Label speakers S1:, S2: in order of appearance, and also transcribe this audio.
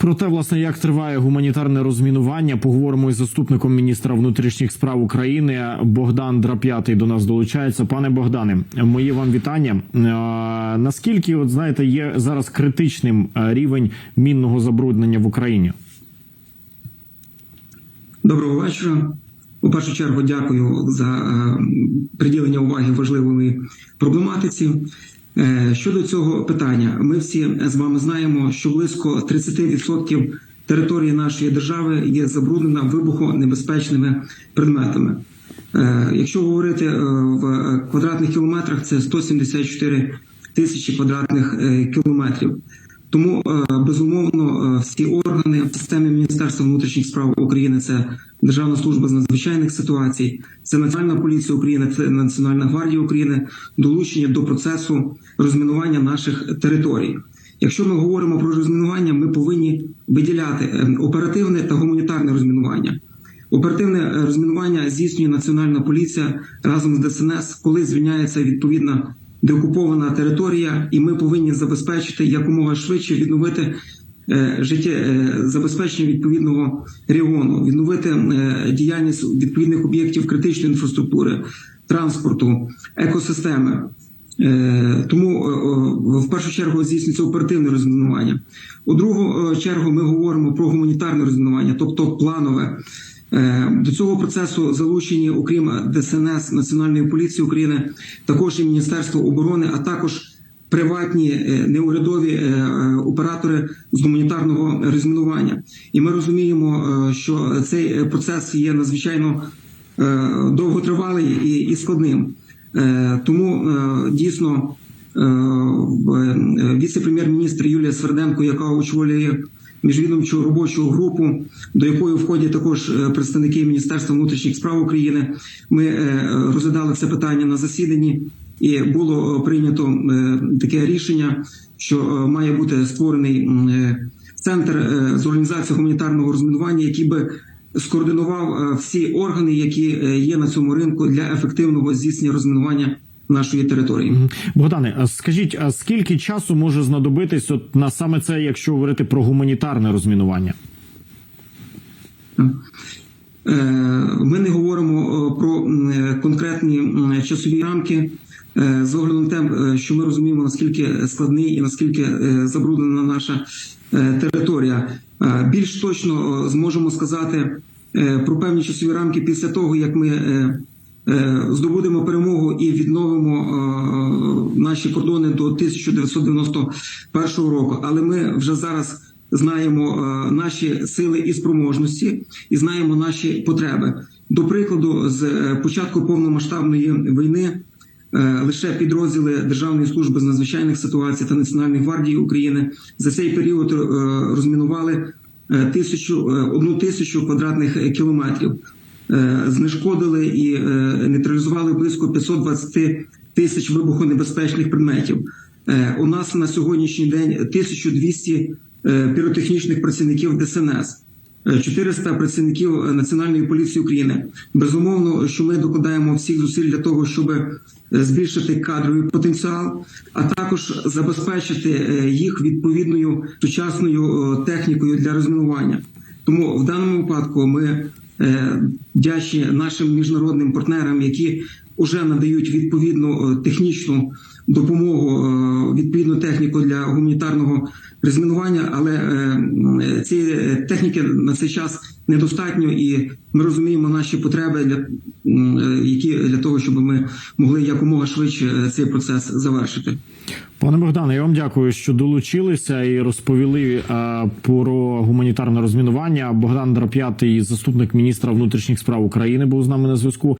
S1: Про те, власне, як триває гуманітарне розмінування, поговоримо із заступником міністра внутрішніх справ України Богдан Драп'ятий до нас долучається. Пане Богдане, мої вам вітання. Е, Наскільки, от знаєте, є зараз критичним е, рівень мінного забруднення в Україні?
S2: Доброго вечора. У першу чергу дякую за е, приділення уваги важливої проблематиці. Е, Щодо цього питання, ми всі з вами знаємо, що близько 30% території нашої держави є забруднена вибухонебезпечними предметами. Е, Якщо говорити е, в квадратних кілометрах, це 174 тисячі квадратних кілометрів. Тому е, безумовно е, всі органи в системі Міністерства внутрішніх справ України це Державна служба з надзвичайних ситуацій, це Національна поліція України, це Національна гвардія України долучені до процесу розмінування наших територій. Якщо ми говоримо про розмінування, ми повинні виділяти е, оперативне та гуманітарне розмінування. Оперативне розмінування здійснює Національна поліція разом з ДСНС, коли звільняється відповідна деокупована територія, і ми повинні забезпечити якомога швидше відновити е, життя е, забезпечення відповідного регіону, відновити е, діяльність відповідних об'єктів критичної інфраструктури, транспорту, екосистеми. Тому в першу чергу здійснюється оперативне розмінування. У другу чергу ми говоримо про гуманітарне розмінування, тобто планове. Е, До цього процесу залучені, окрім ДСНС Національної поліції України, також і Міністерство оборони, а також приватні е, неурядові е, оператори з гуманітарного розмінування. І ми розуміємо, що цей процес є надзвичайно довготривалий і, складним. Тому дійсно віце-прем'єр-міністр Юлія Сверденко, яка очолює міжвідомчу робочу групу, до якої входять також е, представники Міністерства внутрішніх справ України. Ми е, розглядали це питання на засіданні, і було е, прийнято таке рішення, що має бути створений центр з організації гуманітарного розмінування, який би скоординував всі органи, які є на цьому ринку для ефективного здійснення розмінування нашої території.
S1: Богдане, скажіть, а скільки часу може знадобитись от на саме це, якщо говорити про гуманітарне розмінування?
S2: Е, Ми не говоримо е, про е, конкретні часові рамки. З огляду на те, що ми розуміємо, наскільки складний і наскільки забруднена наша територія. Більш точно зможемо сказати про певні часові рамки після того, як ми здобудемо перемогу і відновимо е, наші кордони до 1991 року. Але ми вже зараз знаємо е, наші сили і спроможності, і знаємо наші потреби. До прикладу, з е, початку повномасштабної війни. е, Лише підрозділи Державної служби з надзвичайних ситуацій та Національної гвардії України за цей період е, розмінували е, тисячу е, одну тисячу квадратних е, кілометрів, Е, знешкодили і е, нейтралізували близько 520 тисяч вибухонебезпечних предметів. Е, У нас на сьогоднішній день 1200 е, піротехнічних працівників ДСНС. е, 400 працівників е, Національної поліції України. Безумовно, що ми докладаємо всіх зусиль для того, щоб е, збільшити кадровий потенціал, а також забезпечити е, їх відповідною сучасною е, технікою для розмінування. Тому в даному випадку ми е, вдячні нашим міжнародним партнерам, які вже надають відповідну е, технічну допомогу, е, відповідну техніку для гуманітарного розмінування, але е, цієї техніки на цей час недостатньо, і ми розуміємо наші потреби для які для того, щоб ми могли якомога швидше цей процес завершити.
S1: Пане Богдане, я вам дякую, що долучилися і розповіли про гуманітарне розмінування. Богдан Драп'ятий, заступник міністра внутрішніх справ України, був з нами на зв'язку.